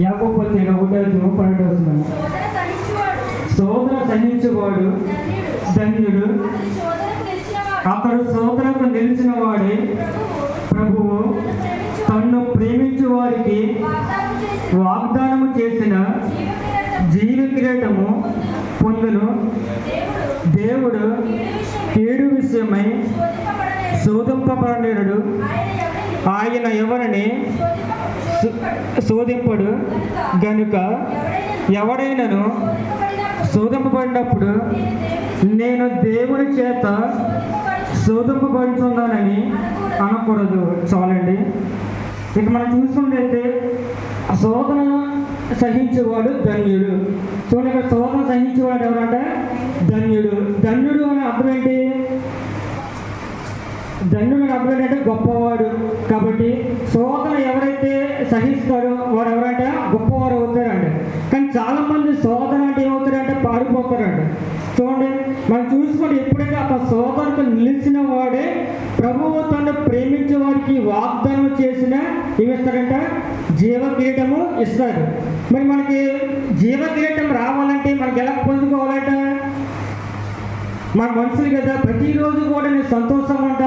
యాకోబు పత్రిక ఒకటో అధ్యాయం పన్నెండు వస్తున్నాము సోదర సహించేవాడు ధన్యుడు. అతడు సోదరకు నిలిచిన వాడే ప్రభువు. తన్ను ప్రేమించే వారికి వాగ్దానము చేసిన జీవ కిరీటము పొందును. దేవుడు ఏడు విషయమై శోధింపబడలేడు ఆయన ఎవరిని శోధింపడు గనుక ఎవడైనను శోధింపబడినప్పుడు నేను దేవుని చేత శోధింపబడుతున్నానని అనకూడదు. చాలండి. ఇక మనం చూసుకుంటే శోధన సహించేవాడు ధన్యుడు. చూడండి ఇక్కడ శోధన సహించేవాడు ఎవరంటే ధన్యుడు. ధన్యుడు దండును అనే గొప్పవాడు. కాబట్టి శోధన ఎవరైతే సహిస్తారో వాడు ఎవరంటే గొప్పవారు అవుతారండి కానీ చాలామంది శోధన అంటే ఏమవుతారంటే పారిపోతారండి. చూడండి మనం చూసుకుంటే ఎప్పుడైతే ఆ శోధనకు నిలిచిన వాడే ప్రభువు తను ప్రేమించే వారికి వాగ్దానం చేసిన ఏమిస్తాడంట జీవ కిరీటము ఇస్తారు మరి మనకి జీవ కిరీటం రావాలంటే మనకి ఎలా పొందుకోవాలంట? మన మనుషులు కదా ప్రతిరోజు కూడా నేను సంతోషంగా అంట